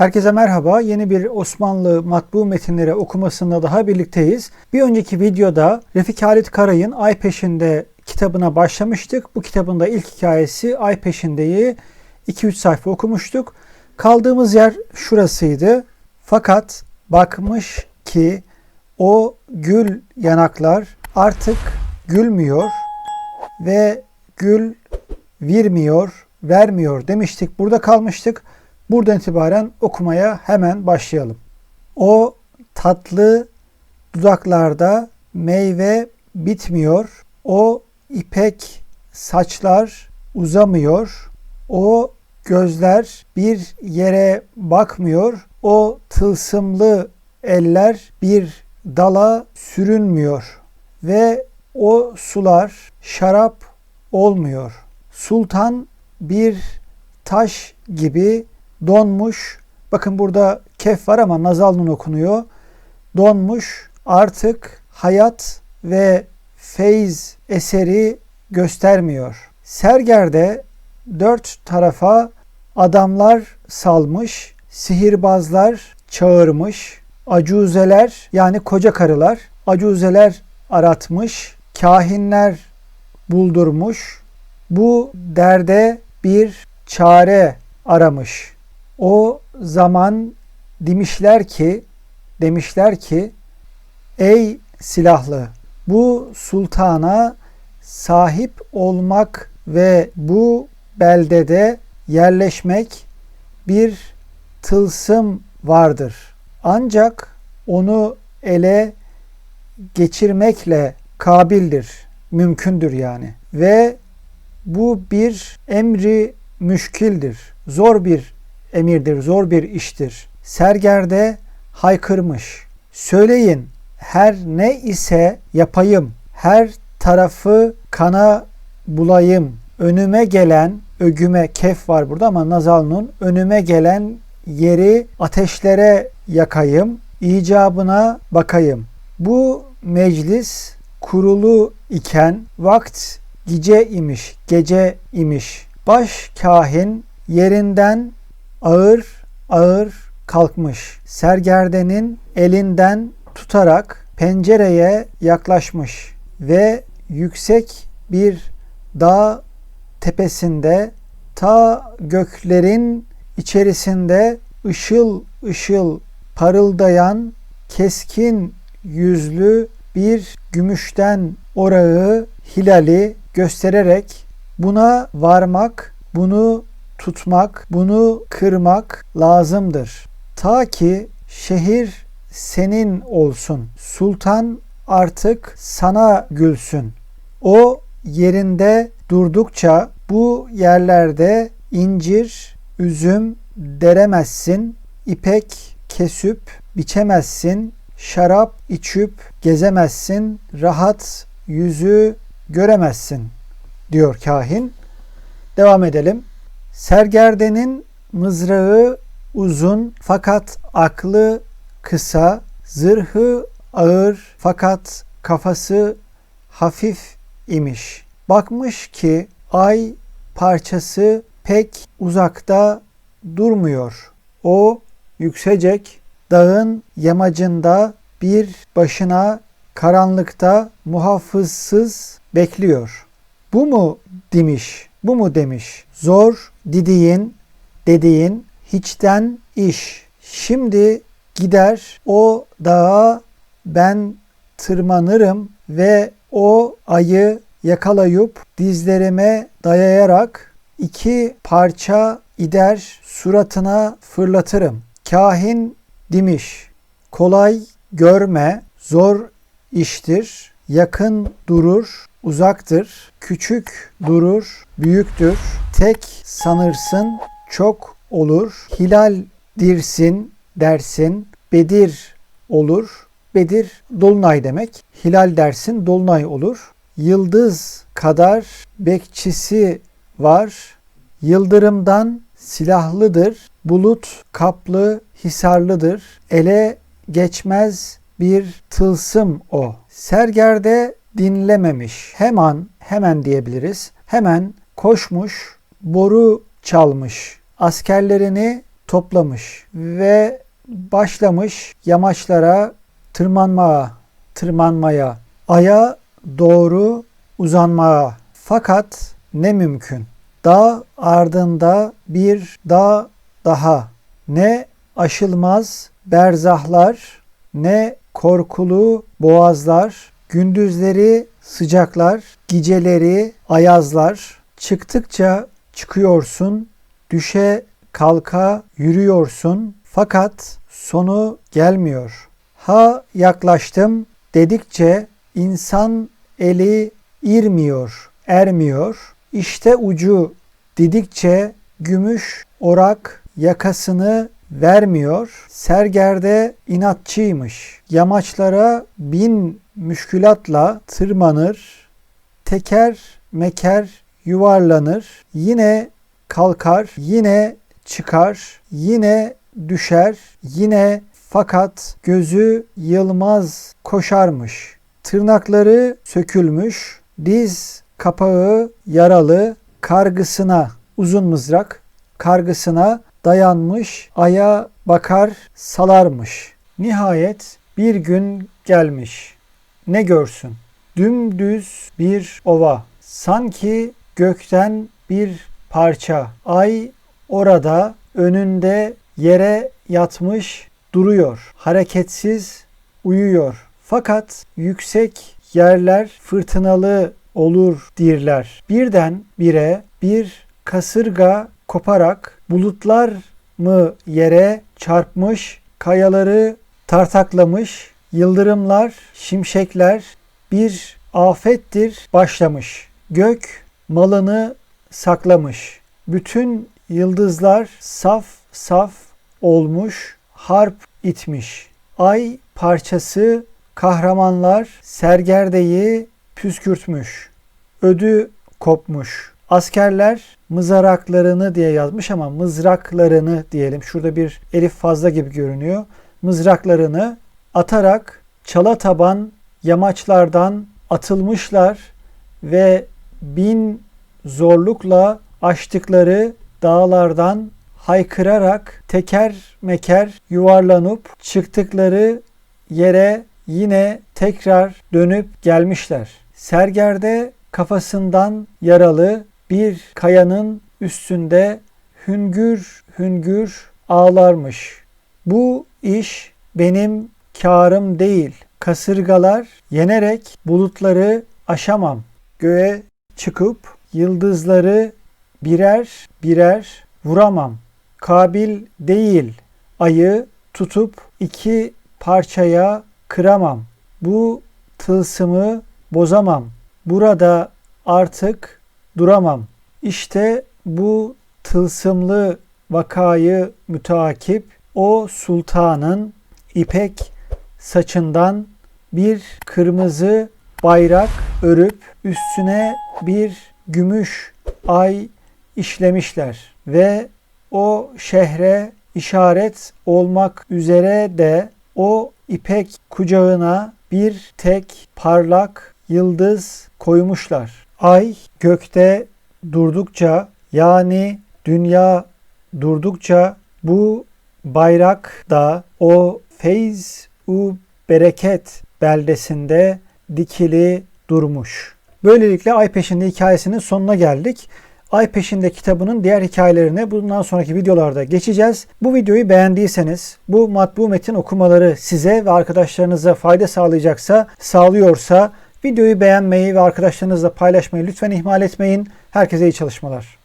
Herkese merhaba. Yeni bir Osmanlı matbu metinleri okumasında daha birlikteyiz. Bir önceki videoda Refik Halit Karay'ın Ay Peşinde kitabına başlamıştık. Bu kitabın da ilk hikayesi Ay Peşinde'yi 2-3 sayfa okumuştuk. Kaldığımız yer şurasıydı. Fakat bakmış ki o gül yanaklar artık gülmüyor ve gül vermiyor, vermiyor demiştik. Burada kalmıştık. Buradan itibaren okumaya hemen başlayalım. O tatlı dudaklarda meyve bitmiyor. O ipek saçlar uzamıyor. O gözler bir yere bakmıyor. O tılsımlı eller bir dala sürünmüyor ve o sular şarap olmuyor. Sultan bir taş gibi donmuş. Bakın burada kef var ama nazal nun okunuyor. Donmuş artık hayat ve feyz eseri göstermiyor. Serger'de dört tarafa adamlar salmış, sihirbazlar çağırmış, acuzeler yani koca karılar, acuzeler aratmış, kahinler buldurmuş. Bu derde bir çare aramış. O zaman demişler ki demişler ki ey silahlı bu sultana sahip olmak ve bu beldede yerleşmek bir tılsım vardır. Ancak onu ele geçirmekle kabildir, mümkündür yani. Ve bu bir emri müşkildir. Zor bir emirdir, zor bir iştir. Sergerde haykırmış. Söyleyin her ne ise yapayım. Her tarafı kana bulayım. Önüme gelen ögüme kef var burada ama nazalnun önüme gelen yeri ateşlere yakayım. icabına bakayım. Bu meclis kurulu iken vakt gece imiş, gece imiş. Baş kahin yerinden ağır ağır kalkmış. Sergerdenin elinden tutarak pencereye yaklaşmış ve yüksek bir dağ tepesinde ta göklerin içerisinde ışıl ışıl parıldayan keskin yüzlü bir gümüşten orağı hilali göstererek buna varmak, bunu tutmak, bunu kırmak lazımdır. Ta ki şehir senin olsun. Sultan artık sana gülsün. O yerinde durdukça bu yerlerde incir, üzüm deremezsin, ipek kesüp biçemezsin, şarap içip gezemezsin, rahat yüzü göremezsin diyor kahin. Devam edelim. Sergerdenin mızrağı uzun fakat aklı kısa, zırhı ağır fakat kafası hafif imiş. Bakmış ki ay parçası pek uzakta durmuyor. O yükselecek dağın yamacında bir başına karanlıkta muhafızsız bekliyor. Bu mu demiş, bu mu demiş. Zor didiğin, dediğin hiçten iş. Şimdi gider o dağa ben tırmanırım ve o ayı yakalayıp dizlerime dayayarak iki parça ider suratına fırlatırım. Kahin demiş, kolay görme, zor iştir, yakın durur, uzaktır, küçük durur, büyüktür, tek sanırsın, çok olur, hilal dirsin dersin, bedir olur, Bedir dolunay demek. Hilal dersin dolunay olur. Yıldız kadar bekçisi var. Yıldırımdan silahlıdır. Bulut kaplı hisarlıdır. Ele geçmez bir tılsım o. Sergerde dinlememiş. Hemen hemen diyebiliriz. Hemen koşmuş, boru çalmış. Askerlerini toplamış ve başlamış yamaçlara tırmanmaya, tırmanmaya, aya doğru uzanmaya. Fakat ne mümkün. Dağ ardında bir dağ daha. Ne aşılmaz berzahlar, ne korkulu boğazlar, gündüzleri sıcaklar, geceleri ayazlar. Çıktıkça çıkıyorsun, düşe kalka yürüyorsun fakat sonu gelmiyor. Ha yaklaştım dedikçe insan eli irmiyor, ermiyor. İşte ucu didikçe gümüş orak yakasını vermiyor. Sergerde inatçıymış. Yamaçlara bin müşkülatla tırmanır. Teker meker yuvarlanır. Yine kalkar, yine çıkar, yine düşer, yine fakat gözü yılmaz koşarmış. Tırnakları sökülmüş, diz kapağı yaralı, kargısına uzun mızrak, kargısına dayanmış, aya bakar salarmış. Nihayet bir gün gelmiş. Ne görsün? Dümdüz bir ova. Sanki gökten bir parça. Ay orada önünde yere yatmış duruyor. Hareketsiz uyuyor. Fakat yüksek yerler fırtınalı olur dirler. Birden bire bir kasırga koparak bulutlar mı yere çarpmış, kayaları tartaklamış, yıldırımlar, şimşekler bir afettir başlamış. Gök malını saklamış. Bütün yıldızlar saf saf olmuş, harp itmiş. Ay parçası kahramanlar sergerdeyi püskürtmüş. Ödü kopmuş. Askerler mızraklarını diye yazmış ama mızraklarını diyelim. Şurada bir elif fazla gibi görünüyor. Mızraklarını atarak çala taban yamaçlardan atılmışlar ve bin zorlukla aştıkları dağlardan haykırarak teker meker yuvarlanıp çıktıkları yere yine tekrar dönüp gelmişler. Sergerde kafasından yaralı bir kayanın üstünde hüngür hüngür ağlarmış. Bu iş benim karım değil. Kasırgalar yenerek bulutları aşamam. Göğe çıkıp yıldızları birer birer vuramam. Kabil değil ayı tutup iki parçaya kıramam. Bu tılsımı bozamam. Burada artık duramam. İşte bu tılsımlı vakayı mütakip o sultanın ipek saçından bir kırmızı bayrak örüp üstüne bir gümüş ay işlemişler ve o şehre işaret olmak üzere de o ipek kucağına bir tek parlak yıldız koymuşlar. Ay gökte durdukça yani dünya durdukça bu bayrak da o feyz u bereket beldesinde dikili durmuş. Böylelikle Ay Peşinde hikayesinin sonuna geldik. Ay Peşinde kitabının diğer hikayelerine bundan sonraki videolarda geçeceğiz. Bu videoyu beğendiyseniz, bu matbu metin okumaları size ve arkadaşlarınıza fayda sağlayacaksa, sağlıyorsa videoyu beğenmeyi ve arkadaşlarınızla paylaşmayı lütfen ihmal etmeyin. Herkese iyi çalışmalar.